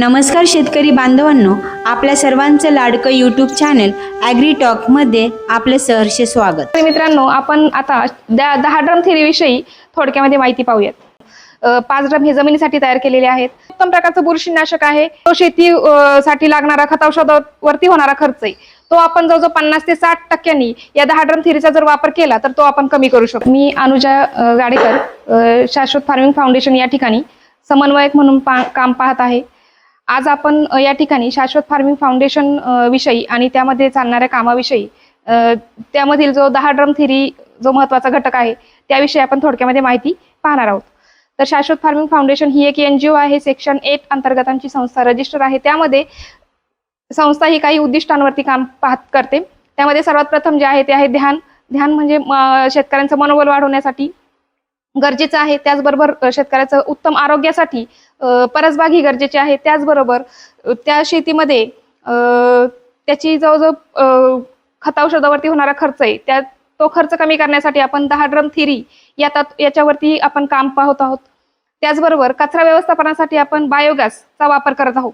नमस्कार शेतकरी बांधवांनो आपल्या सर्वांचं लाडकं यूट्यूब चॅनल ॲग्री टॉकमध्ये आपलं सहर्ष स्वागत. तर मित्रांनो आपण आता द्या- दहा ड्रम थेरीविषयी थोडक्यामध्ये माहिती पाहूयात. अ, पाच ड्रम हे जमिनीसाठी तयार केलेले आहेत. उत्तम प्रकारचं बुरशीनाशक आहे. तो शेती अ, साठी लागणारा खतावषधावरती होणारा खर्च आहे. तो आपण जवळजवळ पन्नास ते साठ टक्क्यांनी या दहा ड्रम थेरीचा जर वापर केला तर तो आपण कमी करू शकतो. मी अनुजा अ, गाडेकर अ, शाश्वत फार्मिंग फाउंडेशन या ठिकाणी समन्वयक म्हणून पा- काम पाहत आहे. आज आपण या ठिकाणी शाश्वत फार्मिंग फाउंडेशन विषयी आणि त्यामध्ये चालणाऱ्या कामाविषयी त्यामधील जो दहा ड्रम थिरी जो महत्त्वाचा घटक आहे त्याविषयी आपण थोडक्यामध्ये माहिती पाहणार आहोत. तर शाश्वत फार्मिंग फाउंडेशन ही एक एनजीओ आहे सेक्शन एट अंतर्गतांची संस्था रजिस्टर आहे. त्यामध्ये संस्था ही काही उद्दिष्टांवरती काम पाहत करते. त्यामध्ये सर्वात प्रथम जे आहे ते आहे ध्यान. ध्यान म्हणजे म, शेतकऱ्यांचं मनोबल वाढवण्यासाठी गरजेचं आहे. त्याचबरोबर शेतकऱ्याचं उत्तम आरोग्यासाठी परसबाग ही गरजेची आहे. त्याचबरोबर त्या शेतीमध्ये त्याची जवळजवळ अ, खतावषधावरती होणारा खर्च आहे. त्या तो खर्च कमी करण्यासाठी आपण दहा ड्रम थिरी या तत्- याच्यावरती आपण काम पाहत आहोत. त्याचबरोबर कचरा व्यवस्थापनासाठी आपण बायोगॅसचा वापर करत आहोत.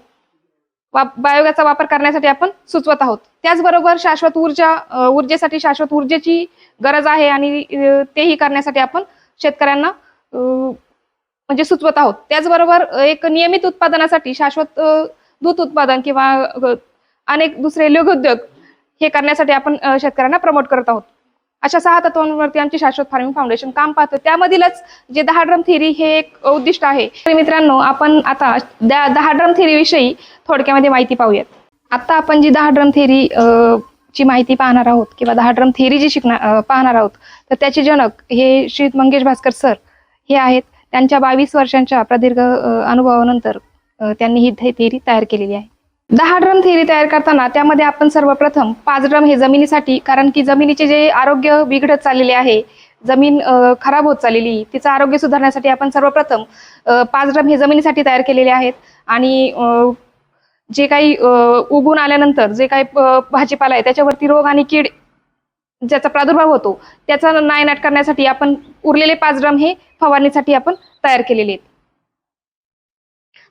वा- बायोगॅसचा वापर करण्यासाठी आपण सुचवत आहोत. त्याचबरोबर शाश्वत ऊर्जा ऊर्जेसाठी शाश्वत ऊर्जेची गरज आहे आणि तेही करण्यासाठी आपण शेतकऱ्यांना म्हणजे सुचवत आहोत. त्याचबरोबर एक नियमित उत्पादनासाठी शाश्वत दूध उत्पादन किंवा अनेक दुसरे लघुउद्योग हे करण्यासाठी आपण शेतकऱ्यांना प्रमोट करत आहोत. अशा सहा तत्वांवरती आमची शाश्वत फार्मिंग फाउंडेशन काम पाहतं. त्यामधीलच जे दहा ड्रम थिअरी हे एक उद्दिष्ट आहे. मित्रांनो आपण आता दहा ड्रम थिअरी विषयी थोडक्यामध्ये माहिती पाहूयात. आता आपण जी दहा ड्रम थेरी ची माहिती पाहणार आहोत किंवा दहा ड्रम थेरी जी शिकणार पाहणार आहोत तर त्याचे जनक हे श्री मंगेश भास्कर सर हे आहेत. त्यांच्या बावीस वर्षांच्या प्रदीर्घ अनुभवानंतर त्यांनी ही थेरी तयार केलेली आहे. दहा ड्रम थेरी तयार करताना त्यामध्ये आपण सर्वप्रथम पाच ड्रम हे जमिनीसाठी कारण की जमिनीचे जे आरोग्य बिघडत चाललेले आहे जमीन खराब होत चाललेली तिचं आरोग्य सुधारण्यासाठी आपण सर्वप्रथम पाच ड्रम हे जमिनीसाठी तयार केलेले आहेत. आणि जे काही उगून आल्यानंतर जे काही भाजीपाला आहे त्याच्यावरती रोग आणि कीड ज्याचा प्रादुर्भाव होतो त्याचा नायनाट करण्यासाठी आपण उरलेले पाच ड्रम हे फवारणीसाठी आपण तयार केलेले आहेत.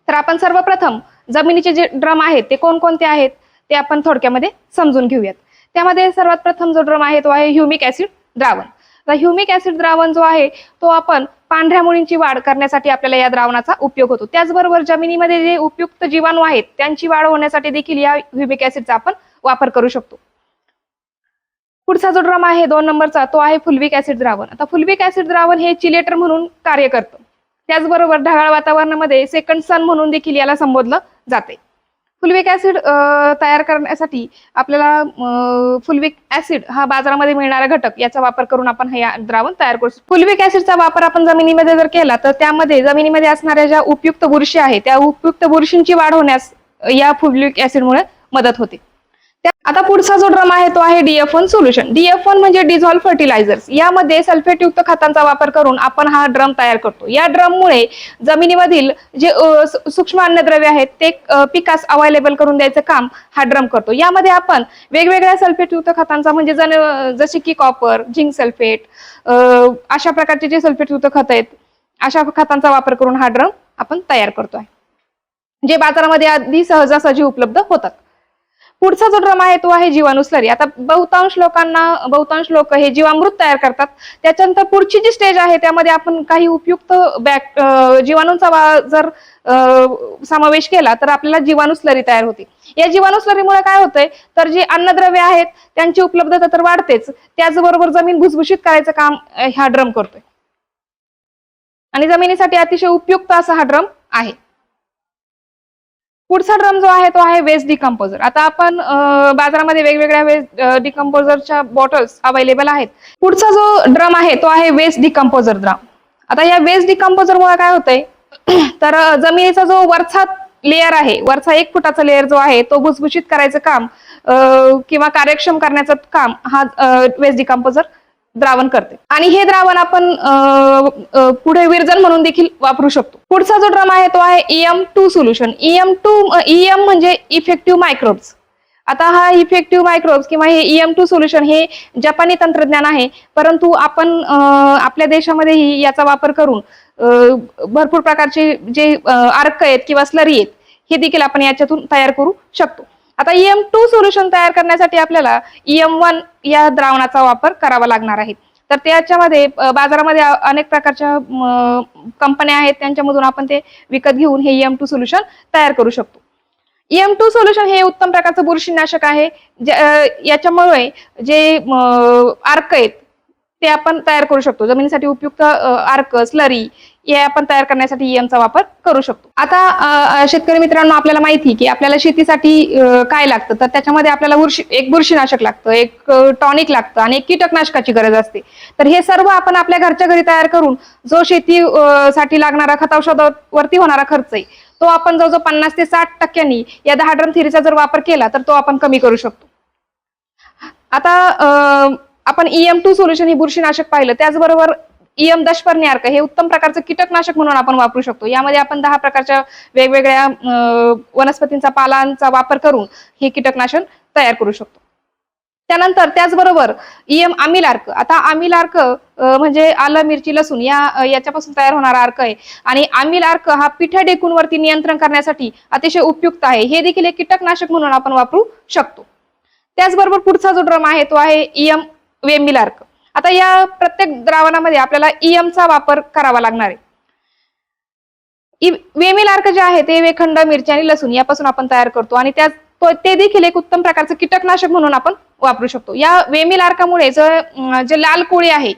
तर आपण सर्वप्रथम जमिनीचे जे ड्रम आहेत ते कोणकोणते आहेत ते आपण थोडक्यामध्ये समजून घेऊयात. त्यामध्ये सर्वात प्रथम जो ड्रम आहे तो आहे ह्युमिक ऍसिड द्रावण. तर ह्युमिक ऍसिड द्रावण जो आहे तो आपण पांढऱ्या मुळींची वाढ करण्यासाठी आपल्याला या द्रावणाचा उपयोग होतो. त्याचबरोबर जमिनीमध्ये जे उपयुक्त जीवाणू आहेत त्यांची वाढ होण्यासाठी देखील या ह्युमिक ऍसिडचा आपण वापर करू शकतो. पुढचा जो ड्रम आहे दोन नंबरचा तो आहे फुलविक ऍसिड द्रावण. आता फुलविक ऍसिड द्रावण हे चिलेटर म्हणून कार्य करतं. त्याचबरोबर ढगाळ वातावरणामध्ये सेकंड सन म्हणून देखील याला संबोधलं जाते. फुलविक ऍसिड तयार करण्यासाठी आपल्याला फुलविक ऍसिड हा बाजारामध्ये मिळणारा घटक. याचा वापर करून आपण हे द्रावण तयार करू शकतो. फुलविक ऍसिडचा वापर आपण जमिनीमध्ये जर केला तर त्यामध्ये जमिनीमध्ये असणाऱ्या ज्या उपयुक्त बुरशी आहे त्या उपयुक्त बुरशींची वाढ होण्यास या फुलविक ऍसिडमुळे मदत होते. आता पुढचा जो ड्रम आहे तो आहे DF one solution DF one म्हणजे डिझॉल्व फर्टिलायझर्स यामध्ये सल्फेटयुक्त खतांचा वापर करून आपण हा ड्रम तयार करतो. या ड्रममुळे जमिनीमधील जे सूक्ष्म अन्नद्रव्य आहेत ते पिकास अवेलेबल करून द्यायचं काम हा ड्रम करतो. यामध्ये आपण वेगवेगळ्या सल्फेटयुक्त खतांचा म्हणजे जण जसे की कॉपर झिंक सल्फेट अशा प्रकारचे जे सल्फेटयुक्त खत आहेत अशा खतांचा वापर करून हा ड्रम आपण तयार करतो आहे जे बाजारामध्ये आधी सहजासहजी उपलब्ध होतात. पुढचा जो ड्रम आहे तो आहे जीवाणू स्लरी. आता बहुतांश लोकांना बहुतांश लोक हे जीवामृत तयार करतात. त्याच्यानंतर पुढची जी स्टेज आहे त्यामध्ये आपण काही उपयुक्त बॅक जीवाणूंचा जर समावेश केला तर आपल्याला जीवाणू स्लरी तयार होते. या जीवाणू स्लरीमुळे काय होतंय? तर जे अन्नद्रव्य आहेत त्यांची उपलब्धता तर वाढतेच. त्याचबरोबर जमीन भुसभुशीत करायचं काम हा ड्रम करतोय. आणि जमिनीसाठी अतिशय उपयुक्त असा हा ड्रम आहे. पुढचा ड्रम जो आहे तो आहे वेस्ट डिकम्पोजर आता आपण बाजारामध्ये वेगवेगळ्या वेस्ट डिकम्पोजरच्या बॉटल्स अवेलेबल आहेत. पुढचा जो ड्रम आहे तो आहे वेस्ट डिकम्पोजर ड्रम. आता या वेस्ट डिकम्पोजर मुळे काय होतंय? तर जमिनीचा जो वरचा लेअर आहे वरचा एक फुटाचा लेअर जो आहे तो भुसभुशीत करायचं काम किंवा कार्यक्षम करण्याचं काम हा वेस्ट डिकम्पोजर द्रावण करते. आणि हे द्रावण आपण पुढे विरजन म्हणून देखील वापरू शकतो. पुढचा जो ड्रम आहे तो आहे EM two solution EM two EM म्हणजे इफेक्टिव्ह मायक्रोब्स आता हा इफेक्टिव्ह मायक्रोब्स किंवा हे ईएम टू सोल्युशन हे जपानी तंत्रज्ञान आहे. परंतु आपण आपल्या देशामध्येही याचा वापर करून भरपूर प्रकारचे जे अर्क आहेत किंवा स्लरी आहेत हे देखील आपण याच्यातून तयार करू शकतो. आता ईएम टू सोल्युशन तयार करण्यासाठी आपल्याला ईएम वन या द्रावणाचा वापर करावा लागणार आहे. तर त्याच्यामध्ये बाजारामध्ये अनेक प्रकारच्या कंपन्या आहेत त्यांच्यामधून आपण ते विकत घेऊन हे ईएम टू सोल्युशन तयार करू शकतो. ईएम टू सोल्युशन हे उत्तम प्रकारचं बुरशीनाशक आहे याच्यामुळे जे आर्क आहेत ते आपण तयार करू शकतो. जमिनीसाठी उपयुक्त आर्क स्लरी हे आपण तयार करण्यासाठी EM वापर करू शकतो. आता शेतकरी मित्रांनो आपल्याला माहिती की आपल्याला शेतीसाठी काय लागतं? तर त्याच्यामध्ये आपल्याला बुरशी एक बुरशीनाशक लागतं एक टॉनिक लागतं आणि एक कीटकनाशकाची गरज असते. तर हे सर्व आपण आपल्या घरच्या घरी तयार करून जो शेती लागणारा साठी लागणारा होणारा खर्च आहे तो आपण जवळजवळ पन्नास ते साठ टक्क्यांनी या दहा ड्रम थिरीचा जर वापर केला तर तो आपण कमी करू शकतो. आता आपण ईएम टू सोल्युशन हे बुरशीनाशक पाहिलं त्याचबरोबर ईएम दशपर्णी अर्क हे उत्तम प्रकारचं कीटकनाशक म्हणून आपण वापरू शकतो. यामध्ये आपण दहा प्रकारच्या वेगवेगळ्या वनस्पतींचा पालांचा वापर करून हे कीटकनाशक तयार करू शकतो. त्यानंतर त्याचबरोबर ईएम आमिल अर्क आता आमिल अर्क म्हणजे आलं मिरची लसूण या याच्यापासून तयार होणारा अर्क आहे. आणि आमिल अर्क हा पिठ्या डेकूनवरती नियंत्रण करण्यासाठी अतिशय उपयुक्त आहे. हे देखील एक कीटकनाशक म्हणून आपण वापरू शकतो. त्याचबरोबर पुढचा जो ड्रम आहे तो आहे ईएम वेमिलार्क आता या प्रत्येक द्रावणामध्ये आपल्याला इएम चा वापर करावा लागणार आहे. इ- जे आहे ते वेखंड मिरची आणि लसूण यापासून आपण तयार करतो आणि त्या ते देखील एक उत्तम प्रकारचं कीटकनाशक म्हणून आपण वापरू शकतो. या वेमिलार्कामुळे जे लाल कोळी आहे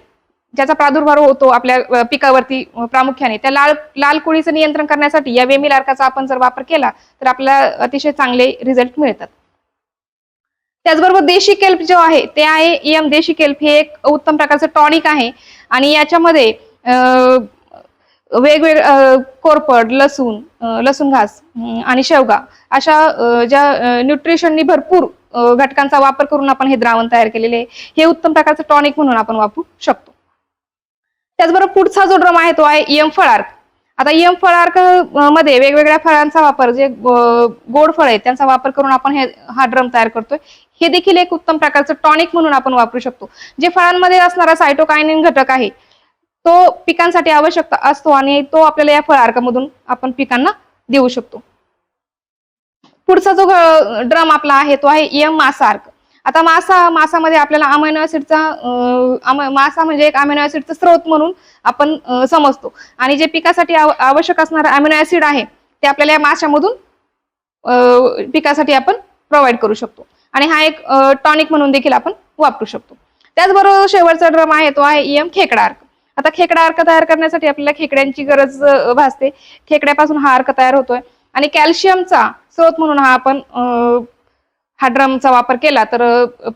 ज्याचा प्रादुर्भाव होतो आपल्या पिकावरती प्रामुख्याने त्या लाल लाल कोळीचं नियंत्रण करण्यासाठी या वेमिलार्काचा आपण जर वापर केला तर आपल्याला अतिशय चांगले रिझल्ट मिळतात. त्याचबरोबर देशी केल्प जो आहे ते आहे एम देशी केल्प हे एक उत्तम प्रकारचं टॉनिक आहे. आणि याच्यामध्ये वेगवेग वेगवेगळे कोरपड लसूण लसूण घास आणि शेवगा अशा ज्या न्यूट्रिशननी भरपूर घटकांचा वापर करून आपण हे द्रावण तयार केलेले आहे. हे उत्तम प्रकारचं टॉनिक म्हणून आपण वापरू शकतो. त्याचबरोबर पुढचा जो ड्रम आहे तो आहे यम फळार्क. आता यम फळार्कमध्ये वेगवेगळ्या फळांचा वापर जे गोड फळ आहेत त्यांचा वापर करून आपण हे हा ड्रम तयार करतोय. हे देखील एक उत्तम प्रकारचं टॉनिक म्हणून आपण वापरू शकतो. जे फळांमध्ये असणारा सायटोकायनिन घटक आहे तो पिकांसाठी आवश्यक असतो आणि तो आपल्याला या फळार्कामधून आपण पिकांना देऊ शकतो. पुढचा जो ड्रम आपला आहे तो आहे एम मासा अर्क आता मासा मासामध्ये आपल्याला अमायनो ऍसिडचा मासा म्हणजे एक अमिनो ऍसिडचा स्रोत म्हणून आपण समजतो. आणि जे पिकासाठी आवश्यक असणारा अमिनो ऍसिड आहे ते आपल्याला या माशामधून पिकासाठी आपण प्रोव्हाइड करू शकतो. आणि हा एक टॉनिक म्हणून देखील आपण वापरू शकतो. त्याचबरोबर शेवटचा ड्रम आहे तो आहे ईएम खेकडा अर्क. आता खेकडा अर्क तयार करण्यासाठी आपल्याला खेकड्यांची गरज भासते. खेकड्यापासून हा अर्क तयार होतोय. आणि कॅल्शियमचा स्रोत म्हणून हा आपण अं, हा ड्रमचा वापर केला तर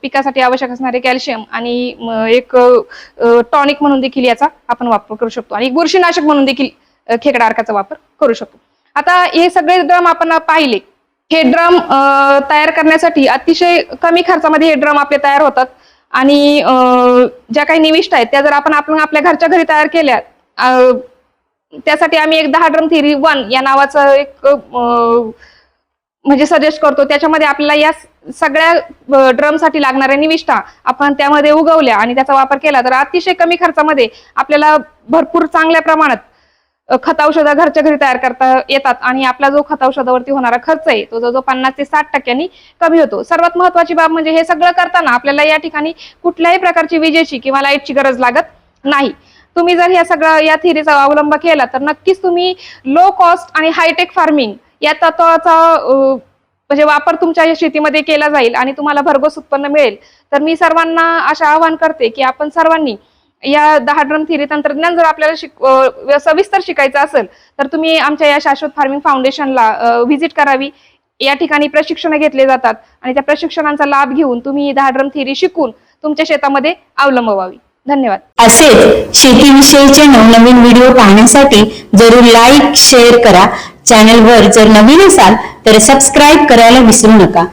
पिकासाठी आवश्यक असणारे कॅल्शियम आणि एक टॉनिक म्हणून देखील याचा आपण वापर करू शकतो. आणि बुरशीनाशक म्हणून देखील खेकडा अर्काचा वापर करू शकतो. आता हे सगळे ड्रम आपण पाहिले हे ड्रम तयार करण्यासाठी अतिशय कमी खर्चामध्ये हे ड्रम आपले तयार होतात. आणि ज्या काही निविष्ट आहेत त्या जर आपण आपण आपल्या घरच्या घरी तयार केल्या त्यासाठी आम्ही एक दहा ड्रम थिरी वन या नावाचं एक म्हणजे सजेस्ट करतो. त्याच्यामध्ये आपल्याला या सगळ्या ड्रमसाठी लागणाऱ्या निविष्ठा आपण त्यामध्ये उगवल्या आणि त्याचा वापर केला तर अतिशय कमी खर्चामध्ये आपल्याला भरपूर चांगल्या प्रमाणात खत औषधं घरच्या घरी तयार करता येतात आणि आपला जो खत औषधावरती होणारा खर्च आहे तो जवळजवळ पन्नास ते साठ टक्क्यांनी कमी होतो. सर्वात महत्वाची बाब म्हणजे हे सगळं करताना आपल्याला या ठिकाणी कुठल्याही प्रकारची विजेची किंवा लाईटची गरज लागत नाही. तुम्ही जर या सगळं या थिरीचा अवलंब केला तर नक्कीच तुम्ही लो कॉस्ट आणि हायटेक फार्मिंग या तत्वाचा म्हणजे वापर तुमच्या या शेतीमध्ये केला जाईल आणि तुम्हाला भरघोस उत्पन्न मिळेल. तर मी सर्वांना अशा आवाहन करते की आपण सर्वांनी या दहा ड्रम थिरी तंत्रज्ञान जर आपल्याला शिक सविस्तर शिकायचं असेल तर तुम्ही आमच्या या शाश्वत फार्मिंग फाउंडेशनला व्हिजिट करावी. या ठिकाणी प्रशिक्षण घेतले जातात आणि त्या प्रशिक्षणांचा लाभ घेऊन तुम्ही दहा ड्रम थिरी शिकून तुमच्या शेतामध्ये अवलंबवावी. धन्यवाद. असेच शेतीविषयीचे नवनवीन व्हिडिओ पाहण्यासाठी जरूर लाईक शेअर करा. चॅनलवर जर नवीन असाल तर सबस्क्राईब करायला विसरू नका.